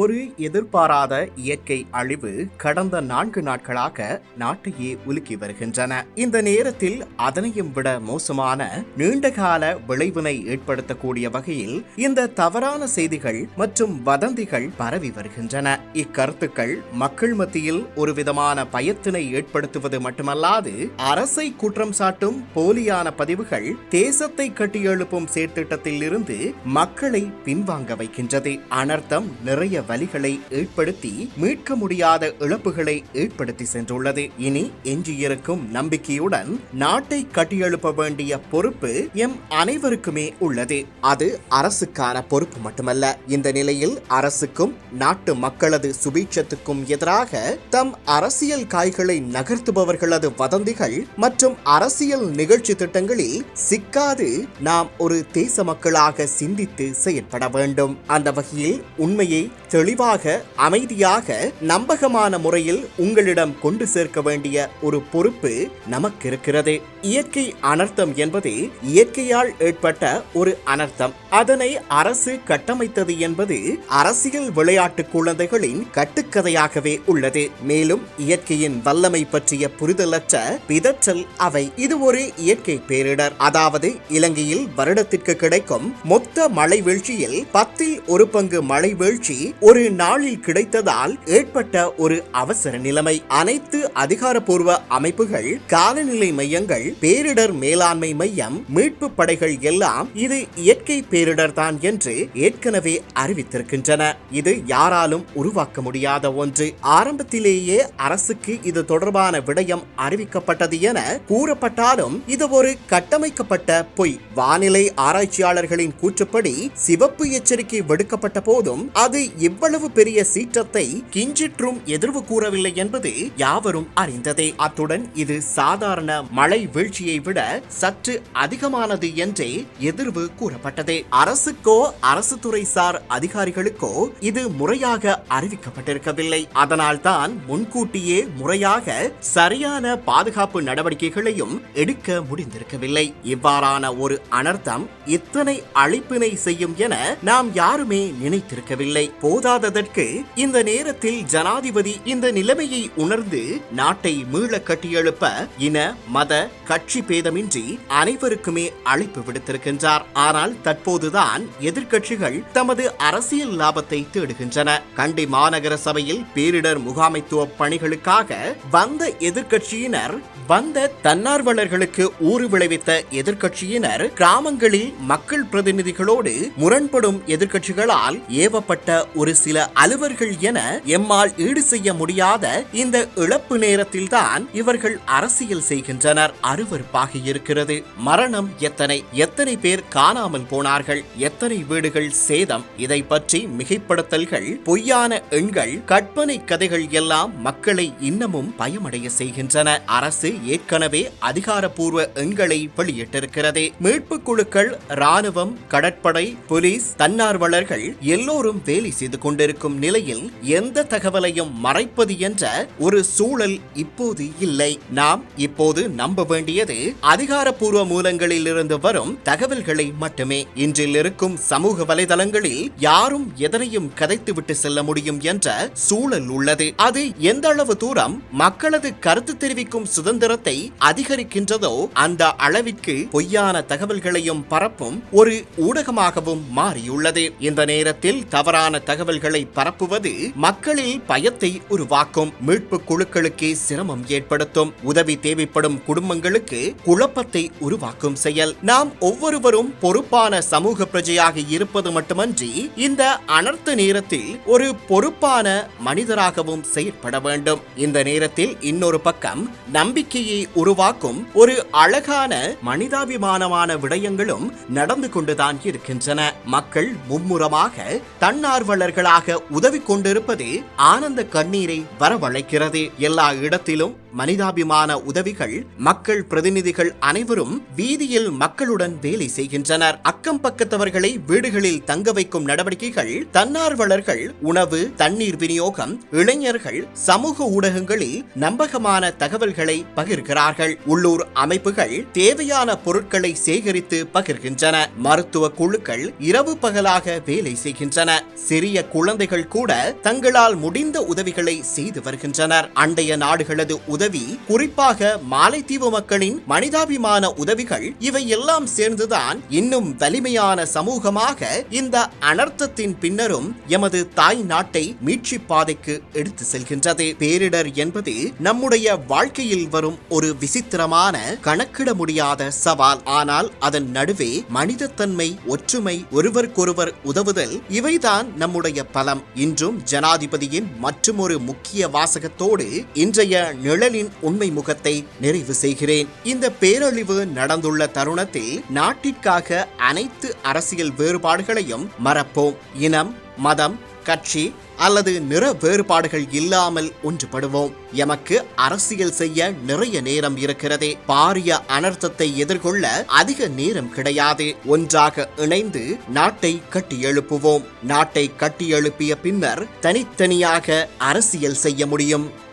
ஒரு எதிர்பாராத இயற்கை அழிவு கடந்த நான்கு நாட்களாக நாட்டையே உலுக்கி வருகின்றன. இந்த நேரத்தில் அதனையும் விட மோசமான நீண்டகால விளைவினை ஏற்படுத்தக்கூடிய வகையில் இந்த தவறான செய்திகள் மற்றும் வதந்திகள் பரவி வருகின்றன. இக்கருத்துக்கள் மக்கள் மத்தியில் ஒரு விதமான பயத்தினை ஏற்படுத்துவது மட்டுமல்லாது அரசை குற்றம் சாட்டும் போலியான பதிவுகள் தேசத்தை கட்டியெழுப்பும் செயற்திட்டத்தில் இருந்து மக்களை பின்வாங்க வைக்கின்றது. அனர்த்தம் நிறைய வலிகளை ஏற்படுத்தி மீட்க முடியாத இழப்புகளை ஏற்படுத்தி சென்றுள்ளது. இனி எஞ்சியிருக்கும் நம்பிக்கையுடன் நாட்டை கட்டியெழுப்ப வேண்டிய பொறுப்பு எம் அனைவருக்குமே உள்ளது. அது அரசுக்கான பொறுப்பு மட்டுமல்ல. இந்த நிலையில் அரசுக்கும் நாட்டு மக்களது சுபீட்சத்துக்கும் எதிராக தம் அரசியல் காய்களை நகர்த்துபவர்களது வதந்திகள் மற்றும் அரசியல் நிகழ்ச்சி திட்டங்களில் சிக்காது நாம் ஒரு தேச மக்களாக சிந்தித்து செயற்பட வேண்டும். அந்த வகையில் உண்மையை தெளிவாக அமைதியாக நம்பகமான முறையில் உங்களிடம் கொண்டு சேர்க்க வேண்டிய ஒரு பொறுப்பு நமக்கு இருக்கிறது இயற்கை அனர்த்தம் என்பது இயற்கையால் ஏற்பட்ட ஒரு அனர்த்தம். அதனை அரசு கட்டமைத்தது என்பது அரசியல் விளையாட்டு குழந்தைகளின் கட்டுக்கதையாகவே உள்ளது. மேலும் இயற்கையின் வல்லமை பற்றிய புரிதலற்ற பிதற்றல் அவை. இது ஒரு இயற்கை பேரிடர். அதாவது இலங்கையில் வருடத்திற்கு கிடைக்கும் மொத்த மழை வீழ்ச்சியில் பத்தில் ஒரு பங்கு மழை வீழ்ச்சி ஒரு நாளில் கிடைத்ததால் ஏற்பட்ட ஒரு அவசர நிலைமை. அனைத்து அதிகாரப்பூர்வ அமைப்புகள் காலநிலை மையங்கள் பேரிடர் மேலாண்மை மையம் மீட்பு படைகள் எல்லாம் இது இயற்கை பேரிடர் தான் என்று ஏற்கனவே அறிவித்திருக்கின்றன. இது யாராலும் உருவாக்க முடியாத ஒன்று. ஆரம்பத்திலேயே அரசுக்கு இது தொடர்பான விடயம் அறிவிக்கப்பட்டது என கூறப்பட்டாலும் இது ஒரு கட்டமைக்கப்பட்ட பொய். வானிலை ஆராய்ச்சியாளர்களின் கூற்றுப்படி சிவப்பு எச்சரிக்கை விடுக்கப்பட்ட போதும் அது இவ்வளவு பெரிய சீற்றத்தை கிஞ்சிற்றும் எதிர்வு கூறவில்லை என்பது யாவரும் அறிந்ததே. அத்துடன் இது சாதாரண மழை வீழ்ச்சியை விட சற்று அதிகமானது என்றே எதிர்வு கூறப்பட்டது. அரசுக்கோ அரசு துறை சார் அதிகாரிகளுக்கோ இது முறையாக அறிவிக்கப்பட்டிருக்கவில்லை. அதனால்தான் முன்கூட்டியே முறையாக சரியான பாதுகாப்பு நடவடிக்கைகளையும் எடுக்க முடிந்திருக்கவில்லை. இவ்வாறான ஒரு அனர்த்தம் இத்தனை அழிப்பினை செய்யும் என நாம் யாருமே நினைத்திருக்கவில்லை. போதாததற்கு இந்த நேரத்தில் ஜனாதிபதி இந்த நிலைமையை உணர்ந்து நாட்டை மீள கட்டியெழுப்ப இன மத கட்சி பேதமின்றி அனைவருக்குமே அழைப்பு விடுத்திருக்கின்றார். ஆனால் தற்போதுதான் எதிர்க்கட்சிகள் தமது அரசியல் லாபத்தை தேடுகின்றன. கண்டி மாநகர சபையில் பேரிடர் முகாமைத்துவ பணிகளுக்காக வந்த எதிர்க்கட்சியினர் வந்த தன்னார்வலர்களுக்கு ஊறு விளைவித்த எதிர்க்கட்சியினர் கிராமங்களில் மக்கள் பிரதிநிதிகளோடு முரண்படும் எதிர்க்கட்சிகளால் ஏவப்பட்ட ஒரு சில அலுவர்கள் என எம்மால் ஈடு செய்ய முடியாத இந்த இழப்பு நேரத்தில் தான் இவர்கள் அரசியல் செய்கின்றனர். அருவருப்பாக இருக்கிறது. மரணம் எத்தனை? எத்தனை பேர் காணாமல் போனார்கள்? எத்தனை வீடுகள் சேதம்? இதை பற்றி மிகைப்படுத்தல்கள் பொய்யான எண்கள் கற்பனை கதைகள் எல்லாம் மக்களை இன்னமும் பயமடைய செய்கின்றன. அரசு ஏற்கனவே அதிகாரப்பூர்வ எண்களை வெளியிட்டிருக்கிறது. மீட்பு குழுக்கள் ராணுவம் கடற்படை போலீஸ் தன்னார்வலர்கள் எல்லோரும் வேலை செய்து கொண்டிருக்கும் நிலையில் எந்த தகவலையும் மறைப்பது என்ற ஒரு சூழல் இப்போது இல்லை. நாம் இப்போது நம்ப வேண்டியது அதிகாரப்பூர்வ மூலங்களில் இருந்து வரும் தகவல்களை மட்டுமே. இன்றில் இருக்கும் சமூக வலைதளங்களில் யாரும் எதனையும் கதைத்துவிட்டு செல்ல முடியும் என்ற சூழல் உள்ளது. அது எந்த அளவு தூரம் மக்களது கருத்து தெரிவிக்கும் சுதந்திரத்தை அதிகரிக்கின்றதோ அந்த அளவிற்கு பொய்யான தகவல்களையும் பரப்பும் ஒரு ஊடகமாகவும் மாறியுள்ளது. இந்த நேரத்தில் தவறான தகவல் தகவல்களை பரப்புவது மக்களில் பயத்தை உருவாக்கும். மீட்பு குழுக்களுக்கே சிரமம் ஏற்படுத்தும். உதவி தேவைப்படும் குடும்பங்களுக்கு குழப்பத்தை உருவாக்கும் செயல். நாம் ஒவ்வொருவரும் பொறுப்பான சமூக பிரஜையாக இருப்பது மட்டுமன்றி இந்த அனர்த்த நேரத்தில் ஒரு பொறுப்பான மனிதராகவும் செயற்பட வேண்டும். இந்த நேரத்தில் இன்னொரு பக்கம் நம்பிக்கையை உருவாக்கும் ஒரு அழகான மனிதாபிமானமான விடயங்களும் நடந்து கொண்டுதான் இருக்கின்றன. மக்கள் மும்முரமாக தன்னார்வலர்களாக உதவி கொண்டிருப்பது ஆனந்த கண்ணீரை வரவழைக்கிறது. எல்லா இடத்திலும் மனிதாபிமான உதவிகள் மக்கள் பிரதிநிதிகள் அனைவரும் வீதியில் மக்களுடன் வேலை செய்கின்றனர். அக்கம் பக்கத்தவர்களை வீடுகளில் தங்க வைக்கும் நடவடிக்கைகள் தன்னார்வலர்கள் உணவு தண்ணீர் விநியோகம் இளைஞர்கள் சமூக ஊடகங்களில் நம்பகமான தகவல்களை பகிர்கிறார்கள். உள்ளூர் அமைப்புகள் தேவையான பொருட்களை சேகரித்து பகிர்கின்றன. மருத்துவ குழுக்கள் இரவு பகலாக வேலை செய்கின்றன. சிறிய குழந்தைகள் கூட தங்களால் முடிந்த உதவிகளை செய்து வருகின்றனர். அண்டைய நாடுகளது உதவி குறிப்பாக மாலைத்தீவு மக்களின் மனிதாபிமான உதவிகள் இவை எல்லாம் சேர்ந்துதான் இன்னும் வலிமையான சமூகமாக இந்த அனர்த்தத்தின் பின்னரும் எமது தாய் நாட்டை மீட்சி பாதைக்கு எடுத்து செல்கின்றது. பேரிடர் என்பது நம்முடைய வாழ்க்கையில் வரும் ஒரு விசித்திரமான கணக்கிட முடியாத சவால். ஆனால் அதன் நடுவே மனிதத்தன்மை ஒற்றுமை ஒருவருக்கொருவர் உதவுதல் இவைதான் நம்முடைய பலம் இன்றும் ஜனாதிபதியின் மற்றுமொரு முக்கிய வாசகத்தோடு இன்றைய நிழலின் உண்மை முகத்தை நிறைவு செய்கிறேன். இந்த பேரழிவு நடந்துள்ள தருணத்தில் நாட்டிற்காக அனைத்து அரசியல் வேறுபாடுகளையும் மறப்போம். இனம் மதம் கட்சி அல்லது நிற வேறுபாடுகள் இல்லாமல் ஒன்றுபடுவோம். எமக்கு அரசியல் செய்ய நிறைய நேரம் இருக்கிறதே. பாரிய அனர்த்தத்தை எதிர்கொள்ள அதிக நேரம் கிடையாது. ஒன்றாக இணைந்து நாட்டை கட்டியெழுப்புவோம் நாட்டை கட்டியெழுப்பிய பின்னர் தனித்தனியாக அரசியல் செய்ய முடியும்.